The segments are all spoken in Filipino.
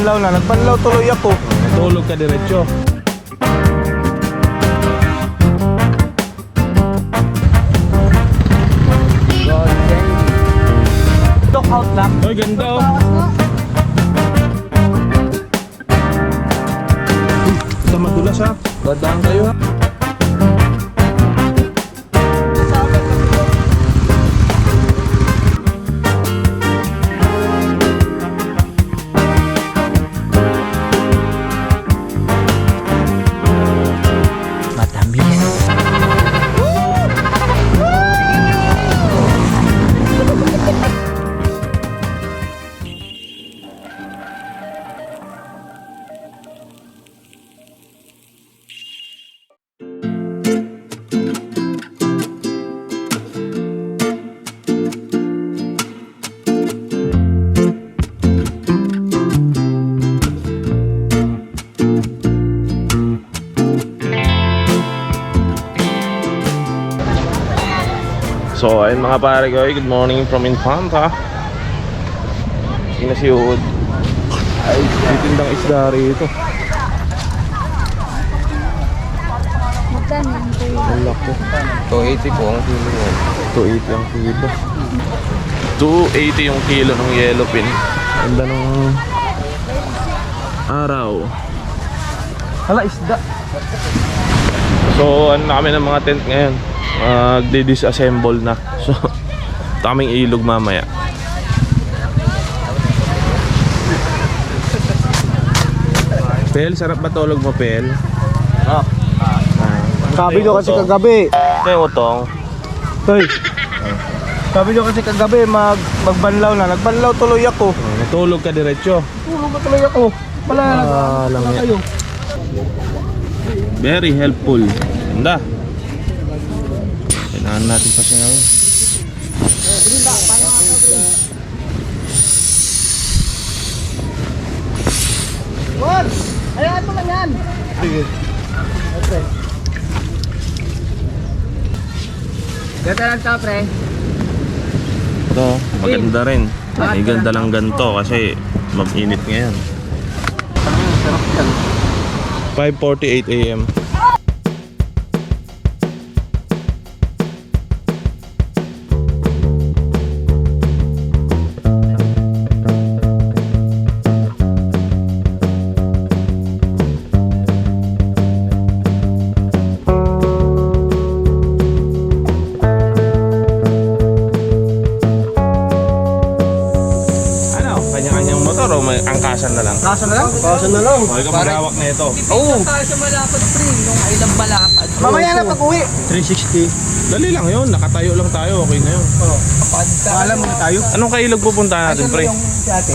nagbanlaw na. Nagbanlaw tuloy ako. Tulog ka diretso. Look out lang. Ay, ganda oh. So, ayun mga pare ko, good morning from Infanta. Sina si Uod. Ay, may tindang isda rito. Ang laki. 280 po ang kilo mo. 280 ang kilo. 280 yung kilo ng yellow pin. Ganda ng araw. Hala, isda. So, ano na kami ng mga tent ngayon? Magdi-disassemble na. So, taming ilog mamaya. Pel, sarap ba tulog mo, Pel? Ah. Sabi nyo kasi kagabi. Kaya utong. Hoy. Sabi nyo kasi kagabi mag magbanlaw na. Nagbanlaw tuloy ako. Natulog ka diretso. Puro ba tuloy ako? Wala Ah, lang wala yan. kayo. Very helpful. Ganda. Kailangan natin pa siya ngayon. Bon! Ayaw mo lang yan! Sige. Gata lang to, pre. Ito, maganda rin. Ay, ganda lang ganito kasi mag-init ngayon. 5.48 a.m. 1,000 na lang. Mahal ka Parang- maghawak na ito. Oo. Oh. tayo sa malapad pre, nung I love malapad. Mamaya na pag-uwi. 360. Dali lang yun, nakatayo lang tayo, okay na yun. Oh, Pagka, Alam mo tayo. Anong kailag pupuntahan natin, pre?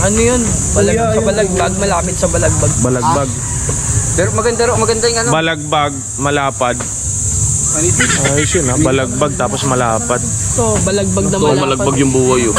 Ano yun? Balag, sa balagbag, ano? malapit sa balagbag. Balagbag. Ah. Pero maganda ro, maganda yung ano. Balagbag, malapad. Ayos yun ha, balagbag tapos malapad. to, balagbag na malapad. yung buhay yun.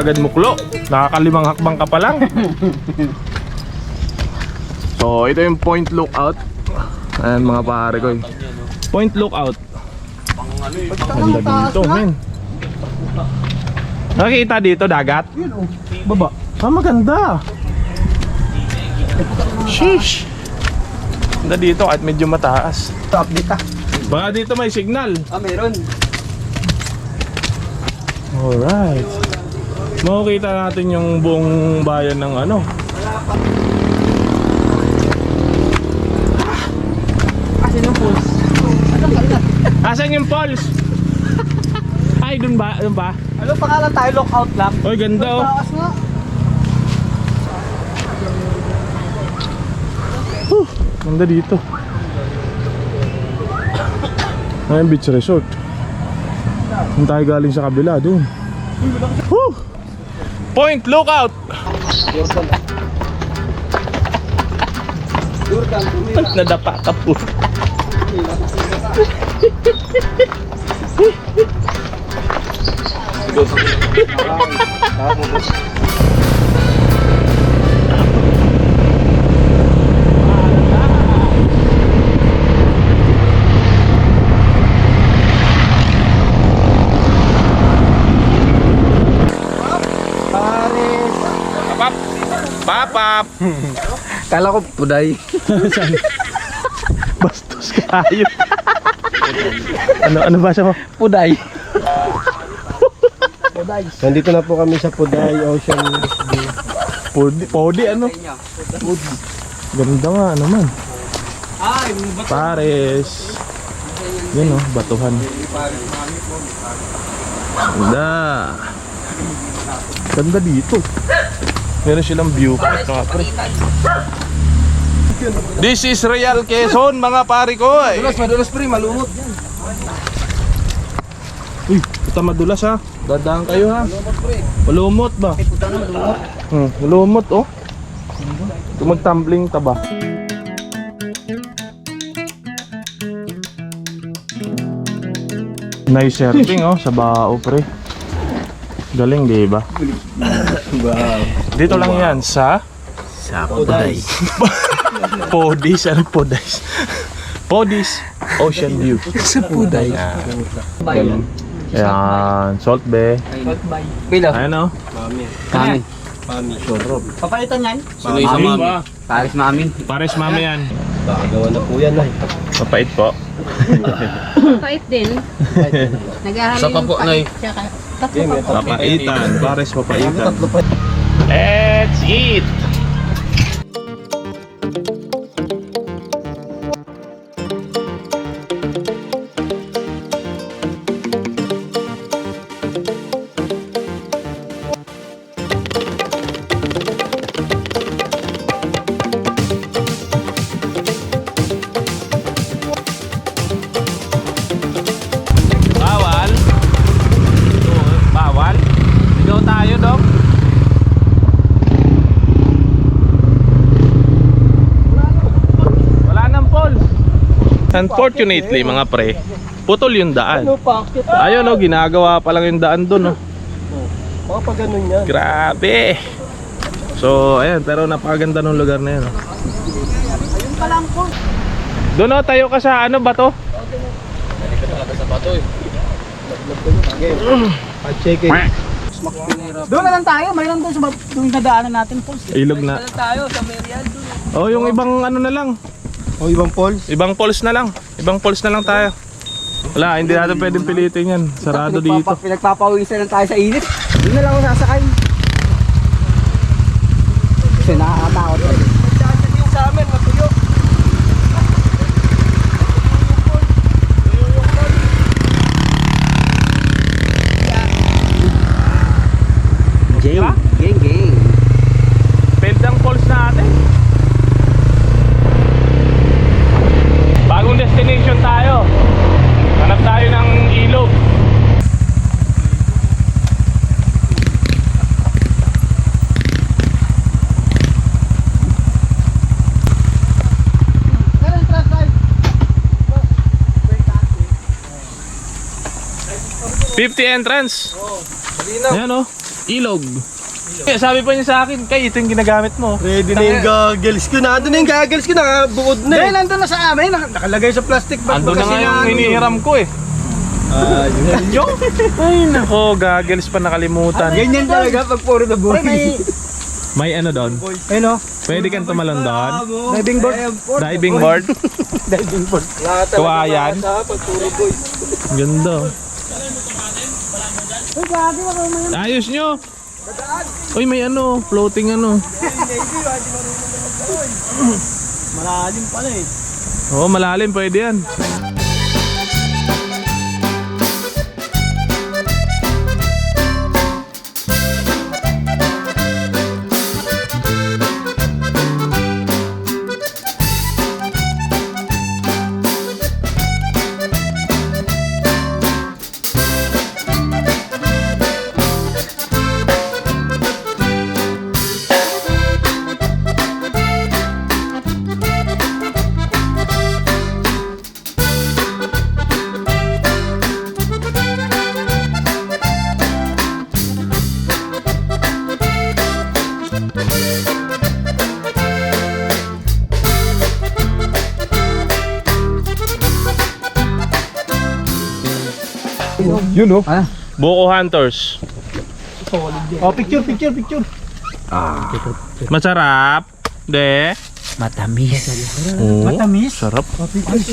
Agad muklo. Nakakalimang hakbang ka pa lang. so, ito yung point lookout. Ayan mga pare ko. eh. Point lookout. Ganda dito, men. Nakikita dito dagat? Baba. Ah, maganda. Sheesh. Ganda dito kahit medyo mataas. Update ah. Baka dito may signal. Ah, meron. Alright. Makikita natin yung buong bayan ng ano. Kasi nung pulse. Asan yung pulse? Ay, dun ba? Dun ba? Ano pangalan tayo? Lockout lang. Oy, ganda oh. Takas nga. Huh, ganda dito. Ayan, beach resort. Kung tayo galing sa kabila, dun. Whew! Point lookout! Nadapa ka po. Papap! Papap! Kala ko puday. Bastos kayo. ano ano ba siya mo? Puday. Nandito na po kami sa Puday Ocean View. Podi, podi ano? Ganda nga naman. Ay, Pares. Yan oh, batuhan. Ganda. Ganda dito. Meron silang view point mga pre. This is Real Quezon mga pare ko. eh. Madulas, madulas pre, malumot. Uy, puta madulas ha. Dadaan kayo ha. Malumot ba? Hmm, malumot oh. Kung magtumbling taba. Nice surfing oh, sa bao pre. Galing di ba? Dito lang yan sa Sa puday. Podis, ano Podis? Podis Ocean View. Sa puday. Galing. Ayan, Salt Bay. Pila. Ayan oh. Kami. Papalitan yan? Sunoy sa mami. Paris mami. Pares mami yan. Gawa na po yan ay. Mapait po. Pait din. Naghahalin Sa papo, ng Nay. Tsaka, tatlo pa po. Papaitan. Pares papaitan. Let's eat! Unfortunately, mga pre, putol yung daan. Ayun, no, ginagawa pa lang yung daan doon, no. Baka pa ganun yan. Grabe. So, ayan, pero napakaganda ng lugar na yun. oh. Doon, no, tayo ka sa ano ba to? Pa-check it. Doon na lang tayo, mayroon doon sa doon nadaanan natin po. Ilog na. tayo sa Merial. Oh, yung ibang ano na lang. O ibang falls. Ibang falls na lang. Ibang falls na lang tayo. Wala, hindi natin pwedeng pilitin yan. Sarado dito. Pinagpapawisan lang tayo sa init. Doon na lang ako sasakay. 50 entrance. Oo. Malinaw. Ayan oh. Ilog. Kaya eh, sabi pa niya sa akin, kay ito yung ginagamit mo. Ready na yung goggles ko. Nandun na yung goggles ko, nakabuod na eh. Dahil nandun na sa amin, nakalagay sa plastic bag. Ando na nga yung hinihiram ko eh. Ah, yun. Yung? Ay nako, goggles pa nakalimutan. Ganyan talaga pag puro na boy. May, May ano doon? ayun o, Pwede kang tumalon doon. diving board. Diving board. Diving board. Lahat talaga Kawayan. Ganda. Ayos nyo! Uy, may ano, floating ano. Malalim pala eh. Oo, malalim, pwede yan. Yun oh. Buko Hunters. Oh, picture, picture, picture. Masarap. De. Matamis. Oo. Matamis. Sarap.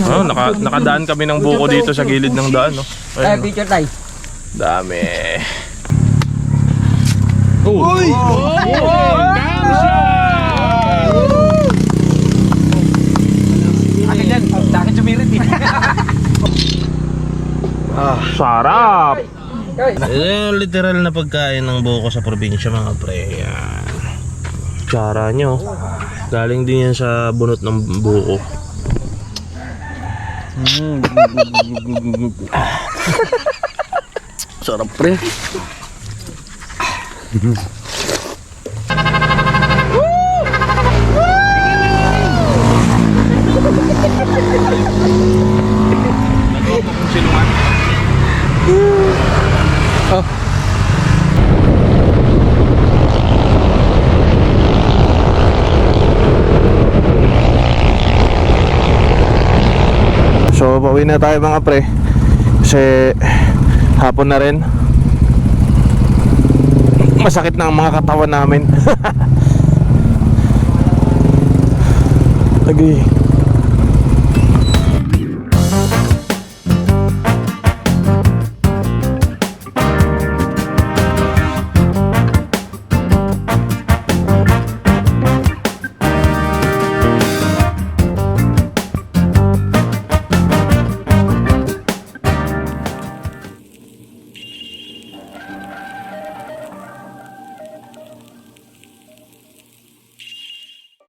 Oh, naka, nakadaan kami ng buko dito sa gilid ng daan. No? Ay, picture tayo. Dami. Oh. Uy! Oh! Akin yan. Bakit sumirit eh? Sarap! Eh, literal na pagkain ng buko sa probinsya mga pre. Yan. Tsara nyo. Galing din yan sa bunot ng buko. Sarap pre. Silungan. So, pauwi na tayo mga pre. Kasi hapon na rin. Masakit na ang mga katawan namin. Lagi.